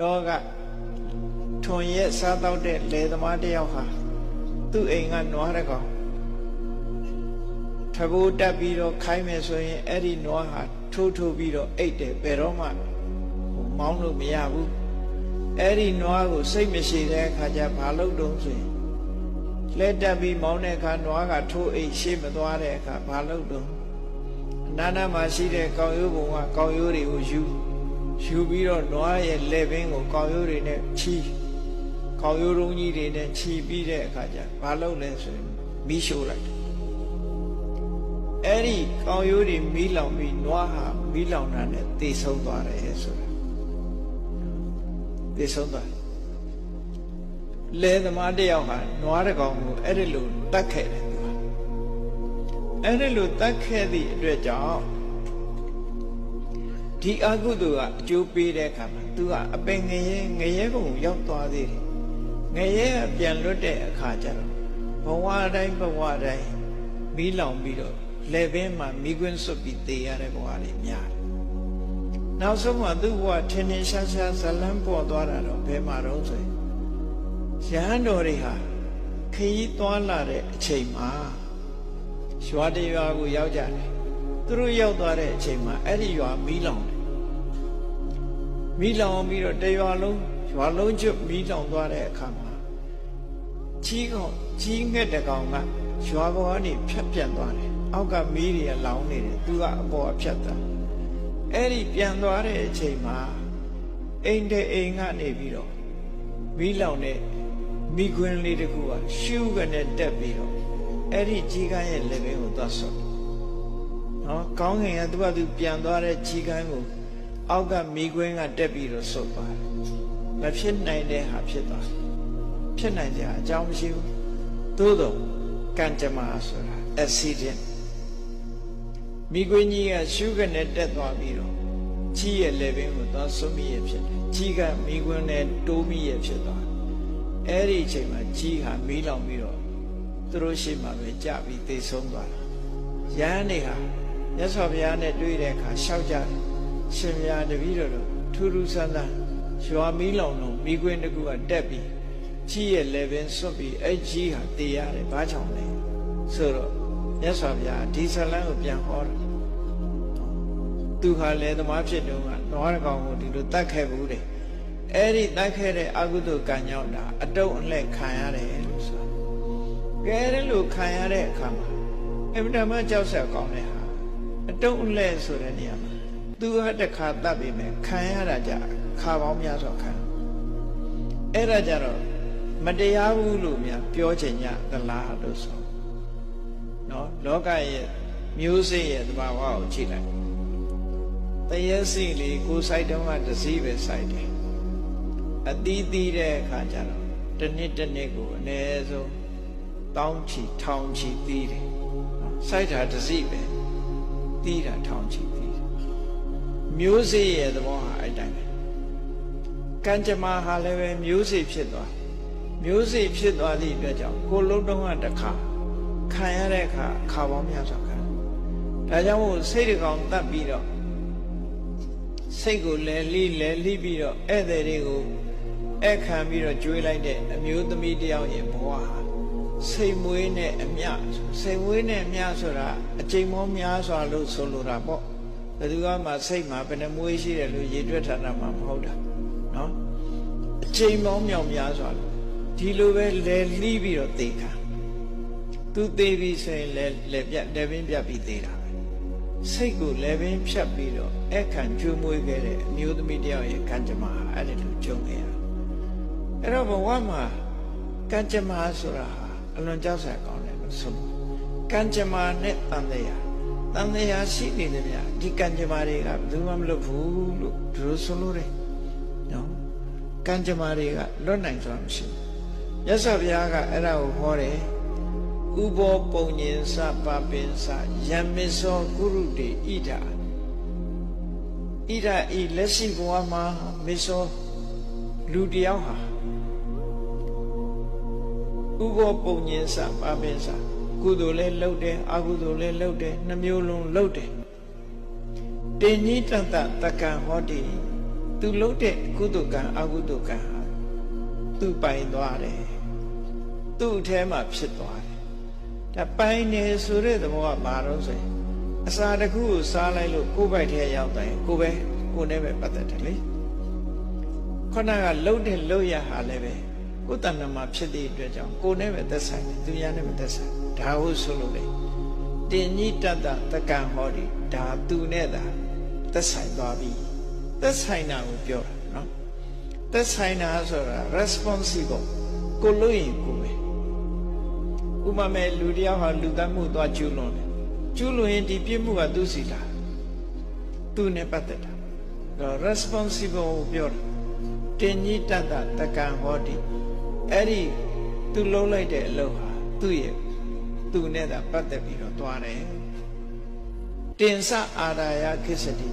တော့ကထွန်ရက်စားတော့တဲ့လယ်သမားတစ်ယောက်ဟာသူ့အိမ်ကနွားတစ်ကောင်ထဘိုးတက်ပြီးတော့ခိုင်းမယ်ဆိုရင်အဲ့ဒီနွားဟာထိုးထိုးပြီးတော့အိတ်တယ်ဘယ်တော့မှဟိုမောင်းလို့မရဘူးအဲ့ဒီနွားကိုစိတ်မရှိတဲ့အခါကျဘာလုပ်တုံးဆိုရင်လက်တက်ပြီးမောင်းတဲ့အခါနွားကထိုးအိတ်ရှေ့မသွားတဲ့အခါဘာလုပ်တုံးအနာနာမှာရှိတဲ့ကောင်းရိုးပုံကကောင်းရိုးတွေကိုယူ ယူပြီးတော့နွားရဲ့လက်ဘင်းကိုကောင်းရိုးတွေနဲ့ချီကောင်းရိုးရုံးကြီးတွေနဲ့ချီပြီးတဲ့အခါကျဘာလုပ်လဲဆိုရင်မီးရှို့လိုက်တယ်အဲ့ဒီကောင်းရိုးတွေမီးလောင်ပြီးနွားဟာမီးလောင်တာနဲ့တေဆုံးသွားတယ်ဆိုတာတေဆုံးသွားတယ်လဲသမားတစ်ယောက်ဟာနွားတစ်ကောင်ကိုအဲ့ဒီလိုတတ်ခဲ့တယ်သူကအဲ့ဒီလိုတတ်ခဲ့သည့်အတွက်ကြောင့် ဒီအကုသိုလ်ကအကျိုးပေးတဲ့အခါမှာသူကအပင်ငရဲငရဲကုံရောက်သွားသေးတယ်ငရဲကပြန်လွတ်တဲ့အခါကျတော့ဘဝတိုင်းဘဝတိုင်းမီးလောင်ပြီးတော့လက်ဘင်းမှာမိကွင်းစွတ်ပြီးတေရတဲ့ဘဝတွေများတယ်နောက်ဆုံးမှသူ့ဘဝထင်ထင်ရှားရှားဇလန်းပေါ်သွားတာတော့ဘယ်မှာတော့ဆိုရင်ရဟန်းတော်တွေဟာခရီးသွားလာတဲ့အချိန်မှာရွာတရွာကိုရောက်ကြတယ်သူတို့ရောက်သွားတဲ့အချိန်မှာအဲ့ဒီရွာမီးလောင်တယ် မီးလောင်ပြီးတော့တရွာလုံးရွာလုံးကျွတ်မီးလောင်သွားတဲ့အခါမှာကြီးကောင်ကြီးငှက်တကောင်ကရွာပေါ်ကနေဖြတ်ပြန်သွားတယ်အောက်ကမီးတွေကလောင်နေတယ်သူကအပေါ်အဖြတ်သွားအဲ့ဒီပြန်သွားတဲ့အချိန်မှာအိမ်တဲ့အိမ်ကနေပြီးတော့မီးလောင်တဲ့မိခွင်းလေးတစ်ခုကရှူးကနေတက်ပြီးတော့အဲ့ဒီကြီးကန်းရဲ့လက်ဘင်းကိုသွားဆော့နော်ကောင်းငင်ကသူ့ဘာသူပြန်သွားတဲ့ကြီးကန်းကို အောက်ကမိခွင်းကတက်ပြီးတော့ဆော့သွားတယ်မဖြစ်နိုင်တဲ့ဟာဖြစ်သွားတယ်ဖြစ်နိုင်ကြအကြောင်းမရှိဘူးသို့တော့ကံကြမ္မာဆိုတာ accident မိခွင်းကြီးကရှူးကနေတက်သွားပြီးတော့ကြီးရဲ့လက်ဘင်းကိုသွားဆွမိရဖြစ်တယ်ကြီးကမိခွင်းနဲ့တိုးမိရဖြစ်သွားတယ်အဲ့ဒီအချိန်မှာကြီးဟာမီးလောင်ပြီးတော့သူတို့ရှိမှပဲကြပြီးသိဆုံးသွားတာရဟန်းတွေဟာမြတ်စွာဘုရားနဲ့တွေ့တဲ့အခါရှောက်ကြတယ် ရှင်ဘုရားတပည့်တော်တို့ထူးထူးဆန်းဆန်းရွာမီးလောင်လုံးမိခွင်းတစ်ခုကတက်ပြီးကြီးရဲ့လက်ဘင်းဆွတ်ပြီးအဲ့ကြီးဟာတေးရတယ်ဘာကြောင့်လဲဆိုတော့မြတ်စွာဘုရားဒီဇလန်းကိုပြန်ဟောတယ်သူဟာလည်းသမားဖြစ်တုန်းကနွားတစ်ကောင်ကိုဒီလိုတတ်ခဲ့ဘူးတဲ့အဲ့ဒီတတ်ခဲ့တဲ့အကုသိုလ်ကံကြောင့်ဒါအတုံးအလှဲ့ခံရတယ်လို့ဆိုတာကဲအဲ့လိုခံရတဲ့အခါမှာအမြဲတမ်းကြောက်ဆက်ကောင်းတဲ့ဟာအတုံးအလှဲ့ဆိုတဲ့နေရာမှာ သူဟာတစ်ခါတတ်ပြီမဲ့ခံရတာကြခါပေါင်းများစွာခံအဲ့ဒါကြတော့မတရားဘူးလို့များပြောချင်ကြသလားလို့ဆိုနော်လောကရဲ့မျိုးစေ့ရဲ့သဘာဝကိုကြည့်လိုက်တရေစီလေးကိုစိုက်တုံးကတစည်းပဲစိုက်တယ်အတီးတီးတဲ့အခါကျတော့တစ်နှစ်တစ်နှစ်ကိုအနည်းဆုံးတောင်းချီထောင်ချီတီးတယ်စိုက်တာတစည်းပဲတီးတာထောင်ချီတီးတယ် မျိုးစေ့ရဲ့သဘောဟာအဲ့တိုင်းပဲကံကြမ္မာဟာလည်းပဲမျိုးစေ့ဖြစ်သွားမျိုးစေ့ဖြစ်သွားသည့်အတွက်ကြောင့်ကိုလုံးတုံးကတခါခံရတဲ့အခါခါပေါင်းများစွာခံဒါကြောင့်မို့စိတ်တကောင်တတ်ပြီးတော့စိတ်ကိုလဲလှိလဲလှိပြီးတော့ဧည့်သည်တွေကိုအဲ့ခံပြီးတော့ကျွေးလိုက်တဲ့အမျိုးသမီးတယောက်ရဲ့ဘဝဟာစိတ်မွေးနဲ့အမျှစိတ်မွေးနဲ့အမျှဆိုတာအချိန်မောများစွာလို့ဆိုလိုတာပေါ့ ဘယ်သူကမှစိတ်မှာဘယ်နှမွေးရှိတယ်လို့ရေတွက်ထားတာမှမဟုတ်တာနော်အချိန်မောမြောက်များစွာလို့ဒီလိုပဲလဲလှိပြီးတော့သေခံသူသေးပြီဆိုရင်လဲလဲပြတ်လဲပင်ပြတ်ပြီးသေးတာပဲစိတ်ကိုလဲပင်ဖြတ်ပြီးတော့အခန့်ကျွမွေးခဲ့တဲ့အမျိုးသမီးတယောက်ရဲ့ကံကြမ္မာဟာအဲ့ဒီလိုကြုံခဲ့ရအဲ့တော့ဘဝမှာကံကြမ္မာဆိုတာဟာအလွန်ကြောက်စရာကောင်းတယ်လို့ဆိုလို့ကံကြမ္မာနဲ့တန်တရား တန်တရားရှိနေတယ်ဗျာဒီကံကြမ္မာတွေကဘယ်သူမှမလုပ်ဘူးလို့ဒီလိုဆိုလို့တယ်နော်ကံကြမ္မာတွေကလွတ်နိုင်စွာမရှိဘူးမြတ်စွာဘုရားကအဲ့ဒါကိုဟောတယ်ဥဘောပုံညင်စပပင်စယံမစ္စောကုရုတေဣဒာဣဒာဤလက်ရှိဘဝမှာမစ္စောလူတယောက်ဟာဥဘောပုံညင်စပပင်စ ကုသိုလ်လည်းလုပ်တယ်အကုသိုလ်လည်းလုပ်တယ်နှမျိုးလုံးလုပ်တယ်တင်ကြီးတတတကံဟောတိတသူလုပ်တဲ့ကုသိုလ်ကံအကုသိုလ်ကံဟာသူပိုင်သွားတယ်သူ့အထဲမှာဖြစ်သွားတယ်ဒါပိုင်နေဆိုတဲ့သဘောကဘာလို့ဆိုရင်အစာတစ်ခုကိုစားလိုက်လို့ကိုယ်ပိုက်ထဲရောက်တိုင်းကိုယ်ပဲကိုယ်နဲ့ပဲပတ်သက်တယ်လေခဏကလှုပ်တဲ့လှုပ်ရဟာလည်းပဲ ကိုယ်တဏ္ဍာမှာဖြစ်တဲ့အတွက်ကြောင့်ကိုယ်နဲ့ပဲသက်ဆိုင်တယ်သူများနဲ့မသက်ဆိုင်ဒါဟုတ်ဆိုလို့လေတင်ကြီးတတ္တတက္ကံဟောဒီဒါသူနဲ့သာသက်ဆိုင်သွားပြီသက်ဆိုင်တာကိုပြောတာနော်သက်ဆိုင်တာဆိုတာ responsible ကိုလို့ရင်ကိုပဲဥပမာလူတယောက်ဟာလူတတ်မှုသွားကျူးလွန်တယ်ကျူးလွန်ရင်ဒီပြစ်မှုကသူ့စီလားသူနဲ့ပတ်သက်တာဒါ responsible ကိုပြောတာတင်ကြီးတတ်တာတက္ကံဟောဒီ အဲ့ဒီသူလုံးလိုက်တဲ့အလုပ်ဟာသူ့ရဲ့သူနဲ့သာပတ်သက်ပြီးတော့သွားတယ်တင်စအာရာယခိစ္စတိ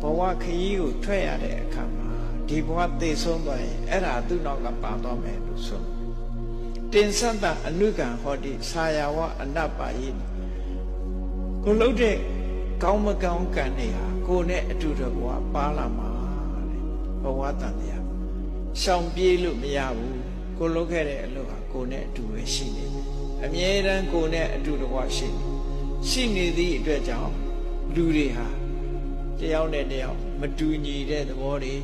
ဘဝခရီးကိုထွက်ရတဲ့အခါမှာဒီဘဝသေဆုံးသွားရင်အဲ့ဒါသူ့နောက်ကပါသွားမယ်လို့ဆိုတင်စတအနုကံဟောတိဆာယဝအနပ္ပါယိကိုလှုပ်တဲ့ကောင်းမကောင်းကံတွေဟာကိုယ်နဲ့အတူတကွာပါလာမှာတဲ့ဘဝတန်တရားရှောင်ပြေးလို့မရဘူး ကိုလှုပ်ခဲ့တဲ့အလုပ်ဟာကိုယ်နဲ့အတူပဲရှိနေတယ်အမြဲတမ်းကိုယ်နဲ့အတူတကွာရှိနေရှိနေသည့်အတွက်ကြောင့်လူတွေဟာတယောက်နဲ့တယောက်မတူညီတဲ့သဘောတွေ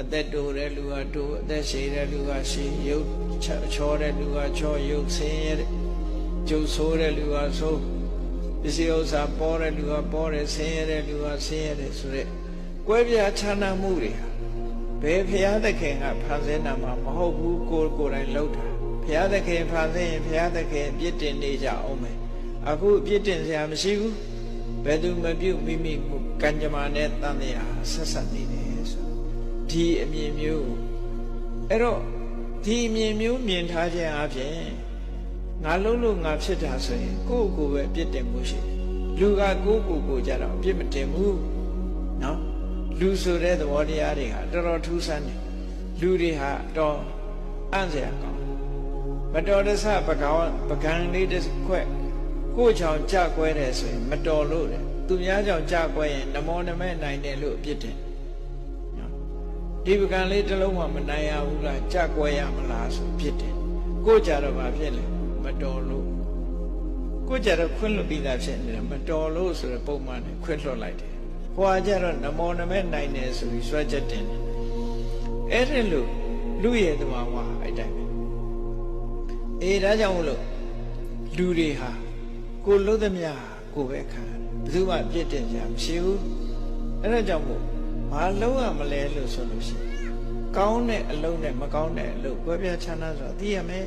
အသက်တိုတဲ့လူကတိုးအသက်ရှည်တဲ့လူကရှည်ရုပ်ချောတဲ့လူကချောရုပ်ဆင်းရဲတဲ့ကျုပ်ဆိုးတဲ့လူကဆိုးပစ္စည်းဥစ္စာပေါ်တဲ့လူကပေါ်တယ်ဆင်းရဲတဲ့လူကဆင်းရဲတယ်ဆိုရက်ကွဲပြားခြားနားမှုတွေဟာ ဘယ်ဖရာသခင်ကဖန်ဆင်းတာမှမဟုတ်ဘူးကိုယ်ကိုယ်တိုင်လှုပ်တာဖရာသခင်ဖန်ဆင်းရင်ဖရာသခင်အပြစ်တင်နေကြအောင်မယ်အခုအပြစ်တင်စရာမရှိဘူးဘယ်သူမပြုတ်မိမိကံကြမ္မာနဲ့တန်တရားဆက်ဆက်နေတယ်ဆိုဒီအမြင်မျိုးအဲ့တော့ဒီအမြင်မျိုးမြင်ထားခြင်းအပြင်ငါလုံးလို့ငါဖြစ်တာဆိုရင်ကိုယ့်ကိုယ်ပဲအပြစ်တင်မှုရှိတယ်လူကကိုယ့်ကိုယ်ကိုကြတော့အပြစ်မတင်ဘူးနော် လူဆိုတဲ့သဘောတရားတွေဟာတော်တော်ထူးဆန်းတယ်လူတွေဟာတော်အံ့စရာကောင်းမတော်တဆပကောင်ပကံလေးတစ်ခွက်ကိုယ့်ချောင်ကြကွဲတယ်ဆိုရင်မတော်လို့တယ်သူများကြောင့်ကြကွဲရင်နမောနမဲနိုင်တယ်လို့အပြစ်တင်နော်ဒီပကံလေးတစ်လုံးမှမနိုင်ရဘူးလားကြကွဲရမလားဆိုဖြစ်တယ်ကိုယ့်ကြတော့ဘာဖြစ်လဲမတော်လို့ကိုယ့်ကြတော့ခွင့်လွတ်ပြီးသားဖြစ်နေတယ်မတော်လို့ဆိုတဲ့ပုံမှန်နဲ့ခွင့်လွတ်လိုက်တယ် ဟွာကြတော့နမောနမဲနိုင်တယ်ဆိုပြီးစွဲချက်တင်တယ်အဲ့ဒီလိုလူရဲ့တဘာဝအဲ့တိုင်းပဲအေးဒါကြောင့်မလို့လူတွေဟာကိုလှုပ်သမျှကိုပဲခံဘယ်သူမှပြစ်တင်ကြမရှိဘူးအဲ့ဒါကြောင့်မို့ဘာလုံးရမလဲလို့ဆိုလို့ရှိရင်ကောင်းတဲ့အလုံးနဲ့မကောင်းတဲ့အလုံးကွဲပြားခြားနားဆိုတာသိရမယ်